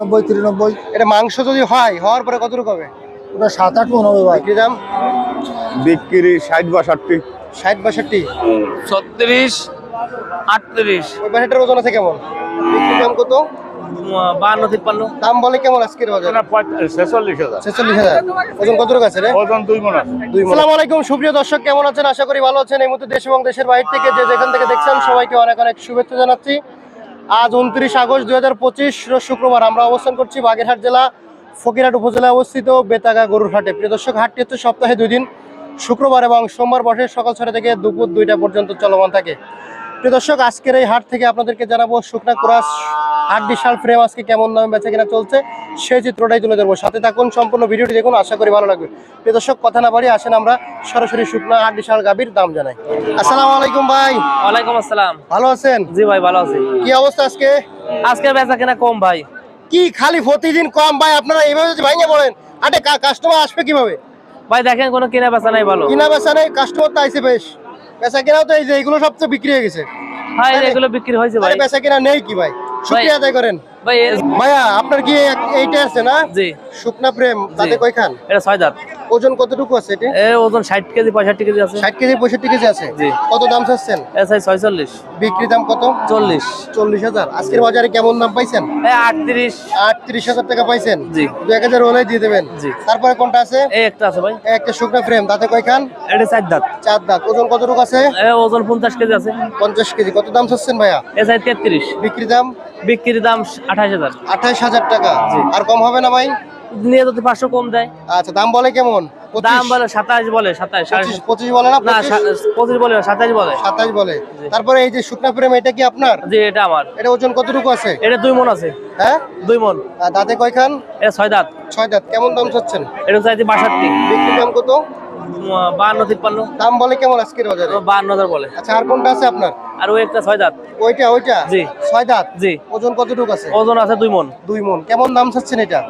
নব্বই তিরানব্বই। এটা মাংস যদি হয় হওয়ার পরে কতটুকু হবে? ওটা সাত আট মন হবে ভাই। বিক্রি দাম? বিক্রি ষাট বাষট্টি। ষাট বাষট্টি? ছত্রিশ আটত্রিশ। ওই বাসাটার ওজন আছে কেমন? বিক্রি দাম কত? বান্ন তিপ্পান্ন। দাম বলে কেমন আজকের বাজার? ছেচল্লিশ হাজার। ছেচল্লিশ হাজার। ওজন কতটুকু আছে রে? ওজন দুই মন আলাইকুম সুপ্রিয় দর্শক কেমন আছেন? আশা করি ভালো আছেন। এই মুহূর্তে দেশ এবং দেশের বাইরে থেকে যে যেখান থেকে দেখছেন সবাইকে অনেক অনেক শুভেচ্ছা জানাচ্ছি। আজ উনত্রিশ আগস্ট দুই হাজার পঁচিশ শুক্রবার আমরা অবস্থান করছি বাগেরহাট জেলা, ফকিরহাট উপজেলায় অবস্থিত বেতাগা গরুর হাটে। প্রিয় দর্শক, হাটটি হচ্ছে সপ্তাহে দুই দিন, শুক্রবার এবং সোমবার বসে সকাল ছটা থেকে দুপুর দুইটা পর্যন্ত চলমান থাকে। প্রিয় দর্শক আজকের এই হাট থেকে আপনাদেরকে জানাব শুকনা কুরাস হাট বিশাল ফ্রেম আজকে কেমন দামে বেচা কিনা চলছে সেই চিত্রটাই তুলে ধরবো। সাথে থাকুন সম্পূর্ণ ভিডিওটি দেখুন আশা করি ভালো লাগবে। প্রিয় দর্শক কথা না বাড়ি আসেন আমরা সরাসরি শুকনা হাট বিশাল গাভীর দাম জানাই। আসসালামু আলাইকুম ভাই। ওয়ালাইকুম আসসালাম। ভালো আছেন? জি ভাই ভালো আছি। কি অবস্থা আজকে? আজকের বেচা কেনা কম ভাই। কি খালি প্রতিদিন কম ভাই? আপনারা এইভাবে যদি ভাঙে পড়েন আরে কাস্টমার আসবে কীভাবে? ভাই দেখেন কোনো কেনা বেচা নাই ভালো। কিনা বেচা নেই কাস্টমার তো আইছে বেশ। বেচা কেনাও তো এই যে এগুলো সব তো বিক্রি হয়ে গেছে। হ্যাঁ এগুলো বিক্রি হয়েছে ভাই। বেচা কেনা নেই কি ভাই শুক্রিয়া আদায় করেন। ভাইয়া আপনার কি এইটা আছে না? জি। শুকনা প্রেম তাতে কয়খান? এটা ছয় দাঁত। ওজন কতটুকু আছে এটা? এ ওজন ষাট কেজি পঁয়ষট্টি কেজি আছে। ষাট কেজি পঁয়ষট্টি কেজি আছে? জি। কত দাম চাচ্ছেন? এ সাইজ ছয়চল্লিশ। বিক্রি দাম কত? চল্লিশ। চল্লিশ হাজার। আজকের বাজারে কেমন দাম পাইছেন? এ আটত্রিশ। আটত্রিশ হাজার টাকা পাইছেন। জি। দু এক হাজার হলে দিয়ে দেবেন। জি। তারপরে কোনটা আছে? এই একটা আছে ভাই। একটা শুকনা ফ্রেম তাতে কয়খান? এটা চার দাঁত। চার দাঁত। ওজন কতটুকু আছে? এ ওজন পঞ্চাশ কেজি আছে। পঞ্চাশ কেজি। কত দাম চাচ্ছেন ভাইয়া? এ সাইজ তেত্রিশ। বিক্রি দাম? বিক্রির দাম আঠাশ হাজার। আঠাইশ হাজার টাকা। আর কম হবে না ভাই? নিয়ে যদি পাঁচশো কম দেয়। আচ্ছা দাম বলে কেমন? দাম বলে সাতাশ বলে সাতাশ পঁচিশ বলে না না পঁচিশ? বলে না, সাতাশ বলে। সাতাশ বলে। তারপরে এই যে শুকনা ফ্রেম এটা কি আপনার? জি এটা আমার। এটা ওজন কতটুকু আছে? এটা দুই মন আছে। হ্যাঁ? দুই মন। দাঁতে কয়খান? এটা ছয় দাঁত। ছয় দাঁত। কেমন দাম চাচ্ছেন? এটা চাইছে বাষট্টি। বিক্রি দাম কত? বাহান্ন তিপ্পান্ন দাম বলে কেমন আজকের বাজারে? বাহান্ন হাজার বলে। আচ্ছা আর কোনটা আছে আপনার? আর ওই একটা ছয় দাঁত। ওইটা ওইটা? জি। ছয় দাঁত? জি। ওজন কতটুকু আছে? ওজন আছে দুই মন। দুই মন। কেমন দাম চাচ্ছেন এটা?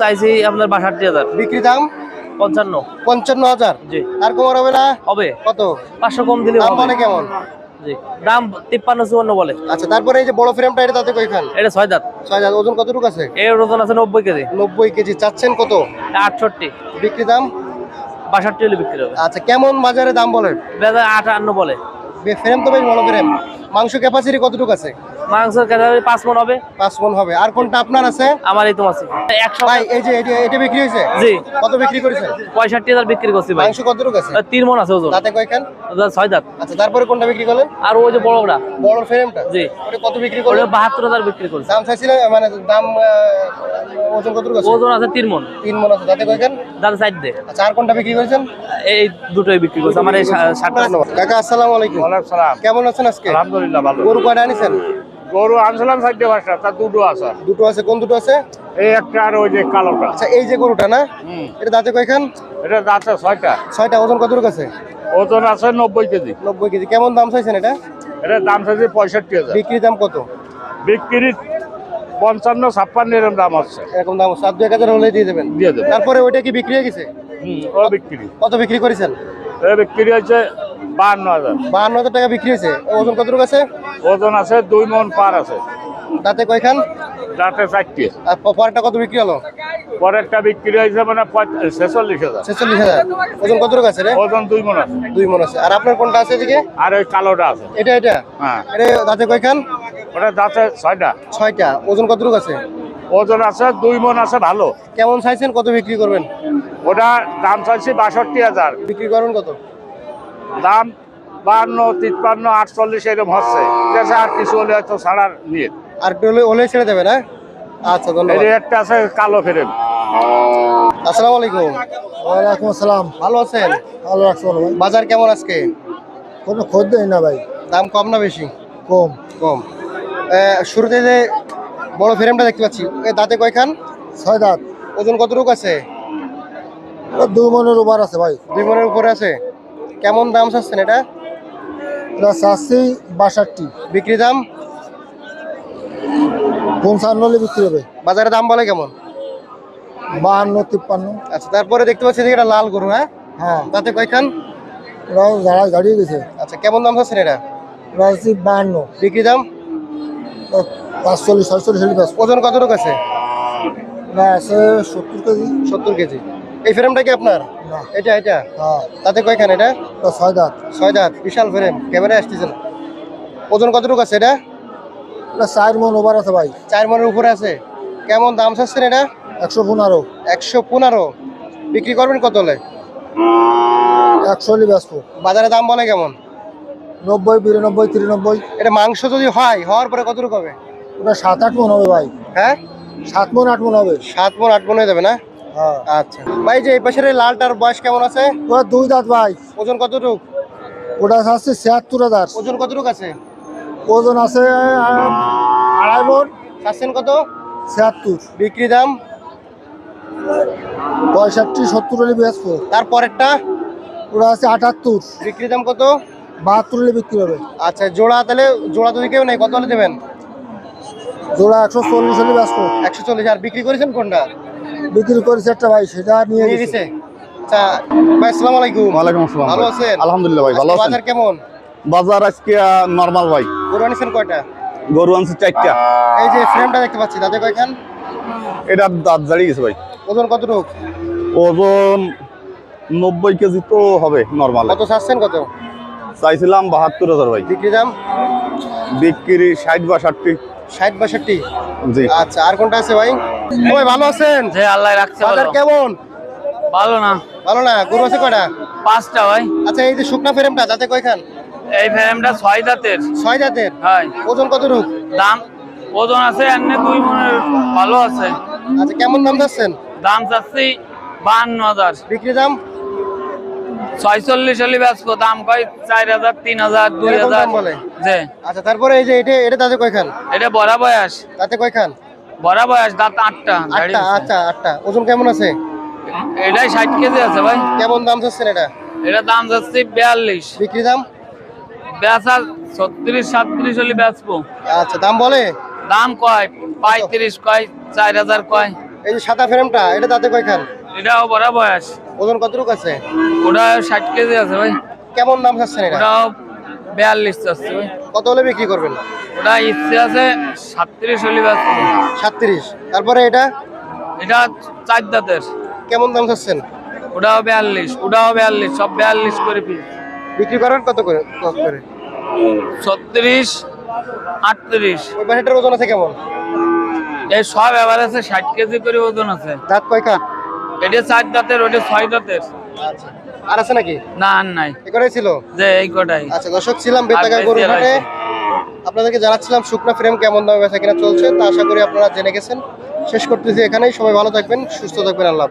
চাইছি আপনার বাষট্টি হাজার। বিক্রি দাম? পঞ্চান্ন। পঞ্চান্ন হাজার। জি। আর কমার হবে না? হবে। কত? পাঁচশো কম দিলে কেমন? জি। দাম তিপ্পান্ন চুয়ান্ন বলে। আচ্ছা তারপরে এই যে বড় ফ্রেমটা এটা তাতে কয়খান এটা ছয় দাঁত। ছয় দাঁত। ওজন কতটুকু আছে? এর ওজন আছে নব্বই কেজি। নব্বই কেজি। চাচ্ছেন কত? আটষট্টি। বিক্রি দাম? বাষট্টি হলে বিক্রি হবে। আচ্ছা কেমন বাজারে দাম বলেন? বাজার আটান্ন বলে। ফ্রেম তো বেশ বড় ফ্রেম মাংস ক্যাপাসিটি কতটুকু আছে? মাংসের কেজি পাঁচ মন হবে। পাঁচ মন হবে। আর কোনটা আপনার আছে? আমার এই তো আছে। একশো ভাই এই যে এটা এটা বিক্রি হয়েছে? জি। কত বিক্রি করেছেন পঁয়ষট্টি হাজার বিক্রি করছি ভাই। মাংস কতটুকু আছে? তিন মন আছে ওজন। তাতে কয়খান? ছয় দাঁত। আচ্ছা তারপরে কোনটা বিক্রি করলেন? আর ওই যে বড়টা বড় ফ্রেমটা? জি। ওটা কত বিক্রি ওটা করলেন বাহাত্তর হাজার বিক্রি করছে। দাম চাইছিলেন মানে দাম ওজন কতটুকু আছে? ওজন আছে তিন মন তিন মন আছে। তাতে কয়খান? দাদা সাইড দে। আচ্ছা আর কোনটা বিক্রি করেছেন? এই দুটোই বিক্রি করছে। আমার এই কাকা আসসালামু আলাইকুম। ওয়ালাইকুম সালাম। কেমন আছেন আজকে? আলহামদুলিল্লাহ ভালো। গরু কয়টা আনিছেন? গরু আনছিলাম চারটে পাঁচটা তার দুটো আছে। দুটো আছে কোন দুটো আছে? এই একটা আর ওই যে কালোটা। আচ্ছা এই যে গরুটা না? এটা দাঁতে কয়খান? এটা আছে ছয়টা। ছয়টা ওজন কতটুকু আছে? ওজন আছে নব্বই কেজি। নব্বই কেজি। কেমন দাম চাইছেন এটা? এটার দাম চাইছে পঁয়ষট্টি হাজার। বিক্রি দাম কত? বিক্রি পঞ্চান্ন ছাপ্পান্ন এরকম দাম আছে। এরকম দাম সাত দু এক হাজার হলে দিয়ে দেবেন। দিয়ে দেবে তারপরে ওইটা কি বিক্রি হয়ে গেছে? হুম ও বিক্রি। কত বিক্রি করেছেন? বিক্রি হচ্ছে বাহান্ন হাজার। বাহান্ন হাজার টাকা বিক্রি হয়েছে। ওজন কতটুকু আছে? ওজন আছে দুই মন পার আছে। তাতে কয়খান? যাতে চারটি। আর পরটা কত বিক্রি হলো? পরেরটা বিক্রি হয়েছে মানে ছেচল্লিশ হাজার। ছেচল্লিশ হাজার। ওজন কতটুকু আছে রে? ওজন দুই মন আছে। দুই মন আছে। আর আপনার কোনটা আছে এদিকে? আর ওই কালোটা আছে। এটা এটা? হ্যাঁ। এটা দাঁতে কয়খান? ওটা যাচ্ছে ছয়টা। ছয়টা। ওজন কতটুকু আছে? ওজন আছে দুই মন আছে ভালো। কেমন চাইছেন? কত বিক্রি করবেন? ওটা দাম চাইছি বাষট্টি হাজার। বিক্রি করবেন কত? দাম বাহান্ন তিপ্পান্ন আটচল্লিশ এরকম হচ্ছে। ঠিক আছে আর কিছু হলে হয়তো ছাড়ার নিয়ে। আর একটু হলে হলে ছেড়ে দেবে না আচ্ছা ধন্যবাদ। যে একটা আছে কালো ফেরেন আসসালামু আলাইকুম। ওয়ালাইকুম আসসালাম। ভালো আছেন? ভালো বাজার কেমন আজকে? কোনো না ভাই। দাম কম না বেশি? কম। কম। শুরুতে যে বড় ফ্রেমটা দেখতে পাচ্ছি এ দাঁতে কয়খান? ছয় দাঁত। ওজন কতটুকু আছে? দুই মনের ওভার আছে ভাই। দুই মনের উপরে আছে? কেমন দাম চাচ্ছেন এটা? এটা চাচ্ছি বাষট্টি। বিক্রি দাম? পঞ্চান্ন হলে বিক্রি হবে। বাজারে দাম বলে কেমন? বাহান্ন তিপ্পান্ন। আচ্ছা তারপরে দেখতে পাচ্ছি যে এটা লাল গরু হ্যাঁ? হ্যাঁ। দাঁতে কয়খান? ওরাও যারা গাড়িয়ে গেছে আচ্ছা কেমন দাম চাচ্ছেন এটা? এটা হচ্ছে বাহান্ন। বিক্রি দাম? পাঁচচল্লিশ ছয়চল্লিশ ওজন কতটুকু আছে? ওটা আছে সত্তর কেজি। সত্তর কেজি। এই ফ্রেমটা কি আপনার? এটা এটা? হ্যাঁ তাতে কয়খান এটা? ছয় দাঁত। ছয় দাঁত। বিশাল ফ্রেম ক্যামেরায় আসতেছে না। ওজন কতটুকু আছে এটা? চার মন ওভার আছে ভাই। চার মনের উপরে আছে। কেমন দাম চাচ্ছেন এটা? একশো পনেরো। একশো পনেরো। বিক্রি করবেন কত হলে? একশো হলে ব্যস্ত। বাজারে দাম বলে কেমন? নব্বই বিরানব্বই তিরানব্বই। এটা মাংস যদি হয় হওয়ার পরে কতটুকু হবে? ওটা সাত আট মন হবে ভাই। হ্যাঁ? সাত মন আট মন হবে। সাত মন আট মন হয়ে যাবে না? আচ্ছা। ভাই যে এই পাশের লালটার বয়স কেমন আছে? ওটা দুই দাঁত ভাই। ওজন কতটুকু? ওটা আছে ছিয়াত্তর হাজার। ওজন কতটুকু আছে? ওজন আছে আড়াই মন। চাচ্ছেন কত? ছিয়াত্তর। বিক্রি দাম? পঁয়ষট্টি সত্তর হলে ব্যস্ত তারপরেরটা ওটা আছে আটাত্তর। বিক্রি দাম কত? বাহাত্তর হলে বিক্রি হবে। আচ্ছা জোড়া তাহলে জোড়া যদি কেউ নেই। কত হলে দেবেন? জোড়া একশো চল্লিশ হলে ব্যস্ত একশো চল্লিশ। আর বিক্রি করেছেন কোনটা? বিক্রি করেছে একটা ভাই সেটা নিয়ে গেছে। আচ্ছা ভাই আসসালামু আলাইকুম। ওয়ালাইকুম আসসালাম ভালো। আছেন? আলহামদুলিল্লাহ ভাই ভালো আছেন। বাজার কেমন? বাজার আজকে নর্মাল ভাই। গরু আনিছেন কয়টা? গরু আনছি চারটা। এই যে ফ্রেমটা দেখতে পাচ্ছি কয়খান? এটা দাঁত দাঁড়িয়ে গেছে ভাই। ওজন কতটুকু? ওজন নব্বই কেজি তো হবে নর্মাল কত চাচ্ছেন কত? চাইছিলাম বাহাত্তর হাজার ভাই। বিক্রি দাম? বিক্রি ষাট বা ষাটটি ষাট বাষট্টি? জি। আচ্ছা আর কোনটা আছে ভাই? ভাই ভালো আছেন? যে আল্লাহ রাখছে বাজার কেমন? ভালো না। ভালো না গরু আছে কয়টা? পাঁচটা ভাই। আচ্ছা এই যে শুকনা ফ্রেমটা তাতে কয়খান এই ফ্রেমটা ছয় দাঁতের। ছয় জাতের হয়। ওজন কতটুকু দাম ওজন আছে এমনি দুই মনের ভালো আছে। আচ্ছা কেমন দাম যাচ্ছেন দাম চাচ্ছি বাহান্ন হাজার। বিক্রি দাম? ছয়চল্লিশ হলে বেচবো দাম কয় চার হাজার তিন হাজার দুই হাজার। বলে? আচ্ছা তারপরে এই যে এটা এটা তাতে কয়খান এটা বড়া বয়স। তাতে কয়খান বড়া বয়স দাঁত আটটা আটটা আচ্ছা আটটা ওজন কেমন আছে? এটাই ষাট কেজি আছে ভাই। কেমন দাম চাচ্ছেন এটা? এটা দাম যাচ্ছে বিয়াল্লিশ। বিক্রি দাম? বেচা ছত্রিশ সাতত্রিশ হলে বেচবো। আচ্ছা দাম বলে? দাম কয়? পঁয়ত্রিশ কয় চার হাজার কয়। এই যে সাদা ফ্রেমটা এটা তাতে কয়খান? এটাও বড় বয়স। ওজন কতটুকু আছে? ওটা ষাট কেজি আছে ভাই। কেমন দাম চাচ্ছেন এটা? বিয়াল্লিশ চাচ্ছে। কত হলে বিক্রি করবেন? ওটা ইচ্ছে আছে সাতত্রিশ হলে সাতত্রিশ। তারপরে এটা? এটা চার দাঁতের। কেমন দাম চাচ্ছেন? ওটাও বিয়াল্লিশ ওটাও বিয়াল্লিশ সব বিয়াল্লিশ করে পিস। বিক্রি করেন কত করে কত করে? ছত্রিশ আটত্রিশ। ওই পাশেটার ওজন আছে কেমন? এই সব এবার আছে ষাট কেজি করে ওজন আছে। দাঁত কয় কাঠ এটা চার দাঁতের ওটা ছয় দাঁতের। আচ্ছা। আর আছে নাকি? না আর নাই। এ ছিল? যে এই কটাই। আচ্ছা দর্শক ছিলাম বেতাগা গরু হাটে। আপনাদেরকে জানাচ্ছিলাম শুকনা ফ্রেম কেমন দামে বেচা কিনা চলছে। তা আশা করি আপনারা জেনে গেছেন। শেষ করতেছি এখানেই। সবাই ভালো থাকবেন সুস্থ থাকবেন আল্লাহ।